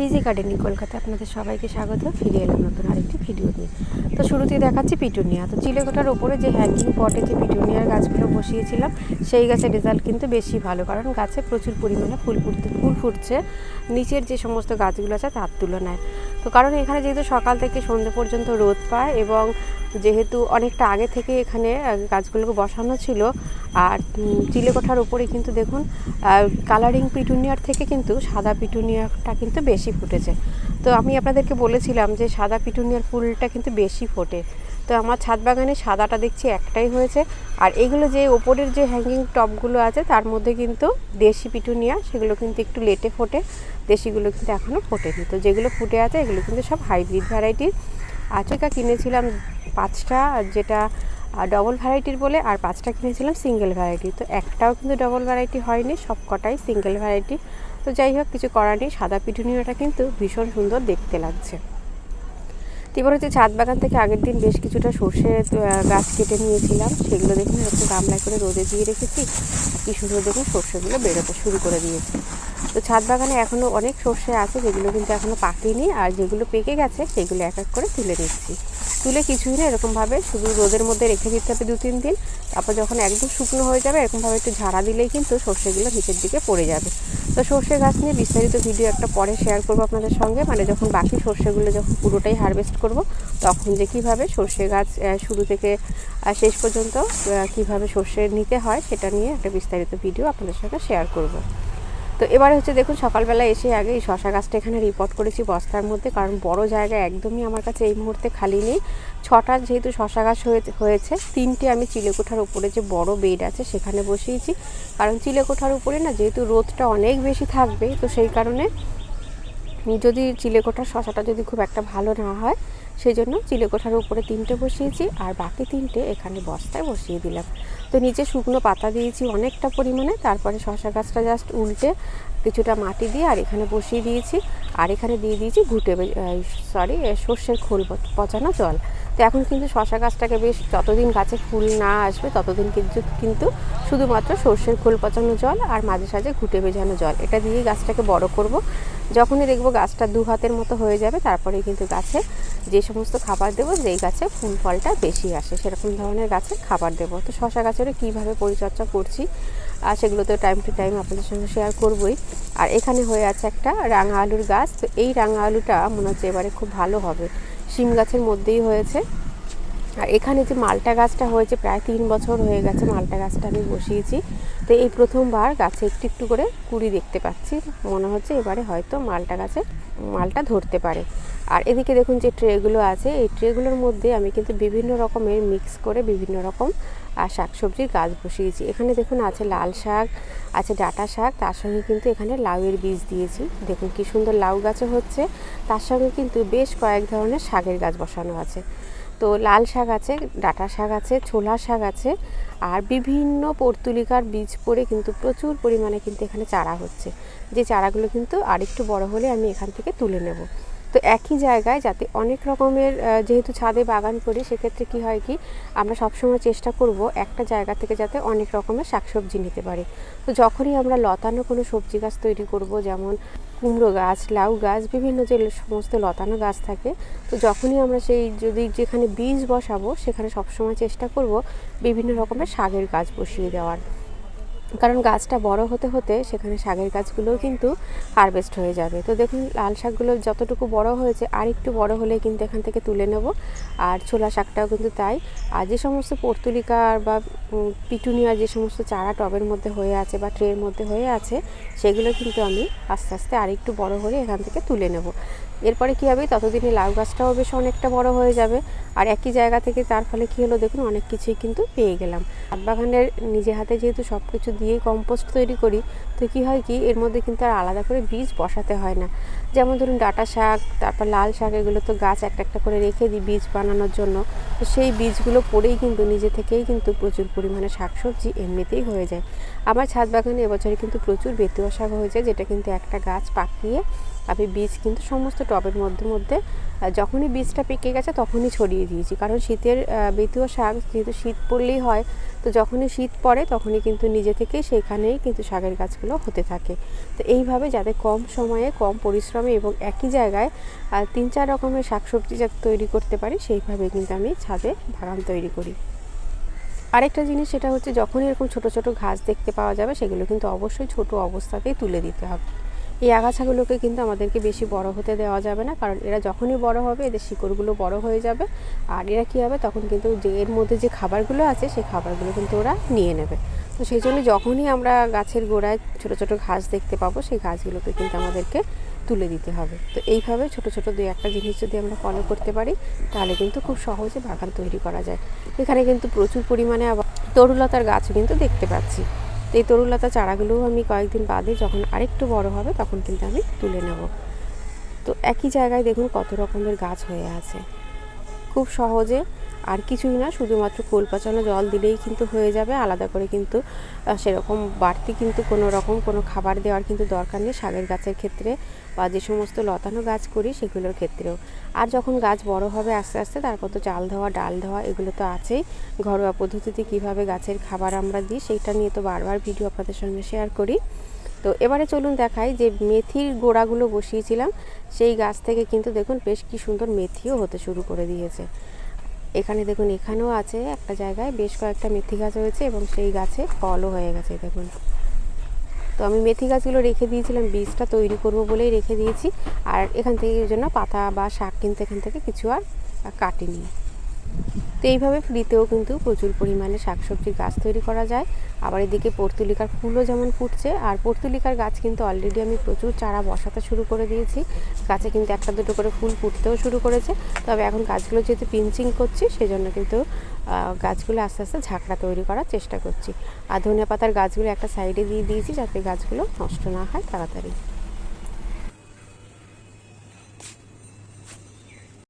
Easy gardening কলকাতায় আপনাদের সবাইকে স্বাগত। ফিরে এলাম নতুন আরেকটি ভিডিও নিয়ে। তো শুরুতেই দেখাচ্ছি পিটুনিয়া তো চিলেকোঠার ওপরে যে হ্যাঙ্গিং পটে যে পিটুনিয়ার গাছগুলো বসিয়েছিলাম, সেই গাছের রেজাল্ট কিন্তু বেশি ভালো। কারণ গাছে প্রচুর পরিমাণে ফুল ফুটতে, ফুল ফুটছে। নিচের যে সমস্ত গাছগুলো আছে, তার তুলনায়। তো কারণ এখানে যেহেতু সকাল থেকে সন্ধে পর্যন্ত রোদ পায় এবং যেহেতু অনেকটা আগে থেকে এখানে গাছগুলোকে বসানো ছিল আর চিলেকোঠার উপরে কিন্তু দেখুন কালারিং পিটুনিয়ার থেকে কিন্তু সাদা পিটুনিয়াটা কিন্তু বেশি ফুটেছে। তো আমি আপনাদেরকে বলেছিলাম যে সাদা পিটুনিয়ার ফুলটা কিন্তু বেশি ফোটে। তো আমার ছাদ বাগানে সাদাটা দেখছি একটাই হয়েছে। আর এগুলো যে ওপরের যে হ্যাঙ্গিং টপগুলো আছে, তার মধ্যে কিন্তু দেশি পিটুনিয়া সেগুলো কিন্তু একটু লেটে ফোটে। দেশিগুলো কিন্তু এখনও ফোটেনি। তো যেগুলো ফুটে আছে, এগুলো কিন্তু সব হাইব্রিড ভ্যারাইটির আচকা কিনেছিলাম পাঁচটা আর ডবল ভ্যারাইটির বলে আর পাঁচটা কিনেছিলাম সিঙ্গেল ভ্যারাইটি তো একটাও কিন্তু ডবল ভ্যারাইটি হয়নি সব কটাই সিঙ্গেল ভ্যারাইটি তো যাই হোক, কিছু করার নেই, সাদা পিটুনিয়াটা কিন্তু ভীষণ সুন্দর দেখতে লাগছে। এবার হচ্ছে ছাদ বাগান থেকে আগের দিন বেশ কিছুটা সর্ষে গাছ কেটে নিয়েছিলাম। সেগুলো দেখুন, এরকম গামলায় করে রোদে দিয়ে রেখেছি। কি সুন্দর দেখুন, সর্ষেগুলো বেরোতে শুরু করে দিয়েছে। তো ছাদ বাগানে এখনও অনেক সর্ষে আছে যেগুলো কিন্তু এখনও পাকেনি, আর যেগুলো পেকে গেছে সেগুলো এক এক করে তুলে নিচ্ছি। তুলে কিছুই না, এরকমভাবে শুধু রোদের মধ্যে রেখে দিতে হবে দু তিন দিন, তারপর যখন একদম শুকনো হয়ে যাবে এরকমভাবে একটু ঝাড়া দিলেই কিন্তু সর্ষেগুলো নিচের দিকে পড়ে যাবে। তো সর্ষে গাছ নিয়ে বিস্তারিত ভিডিও একটা পরে শেয়ার করব আপনাদের সঙ্গে মানে যখন বাকি সর্ষেগুলো যখন পুরোটাই হারভেস্ট করব, তখন যে কীভাবে সর্ষে গাছ শুরু থেকে শেষ পর্যন্ত কীভাবে সর্ষে নিতে হয় সেটা নিয়ে একটা বিস্তারিত ভিডিও আপনাদের সঙ্গে শেয়ার করব। তো এবারে হচ্ছে দেখুন, সকালবেলা এসে আগে এই শশা গাছটা এখানে রিপোর্ট করেছি বস্তার মধ্যে, কারণ বড় জায়গা একদমই আমার কাছে এই মুহূর্তে খালি নেই। ছটা যেহেতু শশা গাছ হয়ে- হয়েছে, তিনটে আমি চিলেকোঠার উপরে যে বড় বেড আছে সেখানে বসিয়েছি। কারণ চিলেকোঠার উপরে না যেহেতু রোদটা অনেক বেশি থাকবে, তো সেই কারণে যদি চিলেকোঠার শশাটা যদি খুব একটা ভালো না হয় সেই জন্য চিলেকোঠার উপরে তিনটে বসিয়েছি আর বাকি তিনটে এখানে বস্তায় বসিয়ে দিলাম। তো নিচে শুকনো পাতা দিয়েছি অনেকটা পরিমাণে, তারপরে শশা গাছটা জাস্ট উল্টে কিছুটা মাটি দিয়ে আর এখানে বসিয়ে দিয়েছি। আর এখানে দিয়ে দিয়েছি ঘুটে সরি সর্ষের খোল পচানো জল। তো এখন কিন্তু শশা গাছটাকে বেশ যতদিন গাছে ফুল না আসবে ততদিন কিন্তু কিন্তু শুধুমাত্র সর্ষের খোল পচানো জল আর মাঝে সাঝে ঘুটে ভেজানো জল। এটা দিয়েই গাছটাকে বড় করব। যখনই দেখব গাছটা দু হাতের মতো হয়ে যাবে, তারপরে কিন্তু গাছে যে সমস্ত খাবার দেবো, যেই গাছে ফুল ফলটা বেশি আসে, সেরকম ধরনের গাছে খাবার দেবো। তো শশা গাছেরও কীভাবে পরিচর্যা করছি আর সেগুলো তো টাইম টু টাইম আপনাদের সঙ্গে শেয়ার করবই। আর এখানে হয়ে আছে একটা রাঙা আলুর গাছ। তো এই রাঙা আলুটা মনে হচ্ছে এবারে খুব ভালো হবে। শিম গাছের মধ্যেই হয়েছে। আর এখানে যে মালটা গাছটা হয়েছে, প্রায় তিন বছর হয়ে গেছে মালটা গাছটা আমি বসিয়েছি। তো এই প্রথমবার গাছে একটু একটু করে কুড়ি দেখতে পাচ্ছি। মনে হচ্ছে এবারে হয়তো মালটা গাছে মালটা ধরতে পারে। আর এদিকে দেখুন যে ট্রেগুলো আছে, এই ট্রেগুলোর মধ্যে আমি কিন্তু বিভিন্ন রকমের মিক্স করে বিভিন্ন রকম আর শাকসবজির গাছ বসিয়েছি। এখানে দেখুন আছে লাল শাক, আছে ডাঁটা শাক, তার সঙ্গে কিন্তু এখানে লাউয়ের বীজ দিয়েছি। দেখুন কি সুন্দর লাউ গাছও হচ্ছে, তার সঙ্গে কিন্তু বেশ কয়েক ধরনের শাকের গাছ বসানো আছে। তো লাল শাক আছে, ডাঁটা শাক আছে, ছোলা শাক আছে, আর বিভিন্ন পর্তুলিকার বীজ পড়ে কিন্তু প্রচুর পরিমাণে কিন্তু এখানে চারা হচ্ছে। যে চারাগুলো কিন্তু আরেকটু বড় হলে আমি এখান থেকে তুলে নেব। তো একই জায়গায় যাতে অনেক রকমের যেহেতু ছাদে বাগান করি, সেক্ষেত্রে কি হয় কি, আমরা সবসময় চেষ্টা করব একটা জায়গা থেকে যাতে অনেক রকমের শাকসবজি নিতে পারি। তো যখনই আমরা লতানো কোনো সবজি গাছ তৈরি করব, যেমন কুমড়ো গাছ, লাউ গাছ, বিভিন্ন যে সমস্ত লতানো গাছ থাকে, তো যখনই আমরা সেই যদি যেখানে বীজ বসাবো, সেখানে সবসময় চেষ্টা করব বিভিন্ন রকমের শাকের গাছ বসিয়ে দেওয়ার। কারণ গাছটা বড় হতে হতে সেখানে শাকের গাছগুলোও কিন্তু হারভেস্ট হয়ে যাবে। তো দেখুন, লাল শাকগুলো যতটুকু বড় হয়েছে, আর একটু বড় হলে কিন্তু এখান থেকে তুলে নেব। আর ছোলা শাকটাও কিন্তু তাই। আর যে সমস্ত পর্তুলিকার বা পিটুনিয়ার যে সমস্ত চারা টবের মধ্যে হয়ে আছে বা ট্রের মধ্যে হয়ে আছে, সেগুলো কিন্তু আমি আস্তে আস্তে আর একটু বড় হলে এখান থেকে তুলে নেব। এরপরে কী হবে? ততদিনে লাউ গাছটাও বেশ অনেকটা বড় হয়ে যাবে। আর একই জায়গা থেকে তার ফলে কী হলো? দেখুন, অনেক কিছুই কিন্তু পেয়ে গেলাম। বাগানের নিজে হাতে যেহেতু সব কিছু দিয়েই কম্পোস্ট তৈরি করি, তো কী হয় কি, এর মধ্যে কিন্তু আর আলাদা করে বীজ বসাতে হয় না। যেমন ধরুন ডাটা শাক, তারপর লাল শাক, এগুলো তো গাছ একটা একটা করে রেখে দিই বীজ বানানোর জন্য। তো সেই বীজগুলো পড়েই কিন্তু নিজে থেকেই কিন্তু প্রচুর পরিমাণে শাকসবজি এমনিতেই হয়ে যায়। আমার ছাদ বাগানে এবছরে কিন্তু প্রচুর বেতুয়া শাক হয়েছে, যেটা কিন্তু একটা গাছ পাকিয়ে আমি বীজ কিন্তু সমস্ত টবের মধ্যে মধ্যে যখনই বীজটা পেকে গেছে তখনই ছড়িয়ে দিয়েছি। কারণ শীতের বেতীয় শাক যেহেতু শীত পড়লেই হয়, তো যখনই শীত পড়ে তখনই কিন্তু নিজে থেকেই সেইখানেই কিন্তু শাকের গাছগুলো হতে থাকে। তো এইভাবে যাতে কম সময়ে, কম পরিশ্রমে এবং একই জায়গায় তিন চার রকমের শাকসবজি যাতে তৈরি করতে পারি, সেইভাবে কিন্তু আমি ছাদে বাগান তৈরি করি। আরেকটা জিনিস সেটা হচ্ছে যখনই এরকম ছোট ছোট ঘাস দেখতে পাওয়া যাবে, সেগুলো কিন্তু অবশ্যই ছোট অবস্থাতেই তুলে দিতে হবে। এই আগাছাগুলোকে কিন্তু আমাদেরকে বেশি বড় হতে দেওয়া যাবে না, কারণ এরা যখনই বড় হবে এদের শিকড়গুলো বড় হয়ে যাবে। আর এরা কী হবে? তখন কিন্তু যে এর মধ্যে যে খাবারগুলো আছে, সেই খাবারগুলো কিন্তু ওরা নিয়ে নেবে। তো সেই জন্য যখনই আমরা গাছের গোড়ায় ছোট ছোট ঘাস দেখতে পাবো, সেই ঘাসগুলোকে কিন্তু আমাদেরকে তুলে দিতে হবে। তো এইভাবে ছোট ছোট দুই একটা জিনিস যদি আমরা ফলো করতে পারি, তাহলে কিন্তু খুব সহজে বাগান তৈরি করা যায়। এখানে কিন্তু প্রচুর পরিমাণে আবার তরুলতার গাছও কিন্তু দেখতে পাচ্ছি। তো এই তরুলতা চারাগুলোও আমি কয়েকদিন বাদে যখন আরেকটু বড় হবে তখন কিন্তু আমি তুলে নেব। তো একই জায়গায় দেখুন কত রকমের গাছ হয়ে আছে। খুব সহজে আর কিছুই না, শুধুমাত্র কোল পাচানো জল দিলেই কিন্তু হয়ে যাবে। আলাদা করে কিন্তু সেরকম বাড়তি কিন্তু কোনো রকম কোনো খাবার দেওয়ার কিন্তু দরকার নেই শাকের গাছের ক্ষেত্রে বা যে সমস্ত লতানো গাছ করি সেগুলোর ক্ষেত্রেও। আর যখন গাছ বড় হবে আস্তে আস্তে, তারপর তো চাল ধোয়া, ডাল ধোয়া, এগুলো তো আছেই। ঘরোয়া পদ্ধতিতে কীভাবে গাছের খাবার আমরা দিই সেইটা নিয়ে তো বারবার ভিডিও আপনাদের সঙ্গে শেয়ার করি। তো এবারে চলুন দেখাই যে মেথির গোড়াগুলো বসিয়েছিলাম, সেই গাছ থেকে কিন্তু দেখুন বেশ কি সুন্দর মেথিও হতে শুরু করে দিয়েছে। এখানে দেখুন, এখানেও আছে একটা জায়গায় বেশ কয়েকটা মেথি গাছ হয়েছে এবং সেই গাছে ফলও হয়ে গেছে, দেখুন। তো আমি মেথি গাছগুলো রেখে দিয়েছিলাম, বীজটা তৈরি করব বলেই রেখে দিয়েছি। আর এখান থেকে জন্য পাতা বা শাক কিন্তু এখান থেকে কিছু আর কাটিনি। তো এইভাবে ফ্রিতেও কিন্তু প্রচুর পরিমাণে শাকসবজির গাছ তৈরি করা যায়। আবার এদিকে পর্তুলিকার ফুলও যেমন ফুটছে, আর পর্তুলিকার গাছ কিন্তু অলরেডি আমি প্রচুর চারা বসাতে শুরু করে দিয়েছি। গাছে কিন্তু একটা দুটো করে ফুল ফুটতেও শুরু করেছে। তবে এখন গাছগুলো যেহেতু পিঞ্চিং করছি, সেজন্য কিন্তু গাছগুলো আস্তে আস্তে ঝাঁকড়া তৈরি করার চেষ্টা করছি। আর ধনে পাতার গাছগুলো একটা সাইডে দিয়ে দিয়েছি যাতে গাছগুলো নষ্ট না হয় তাড়াতাড়ি।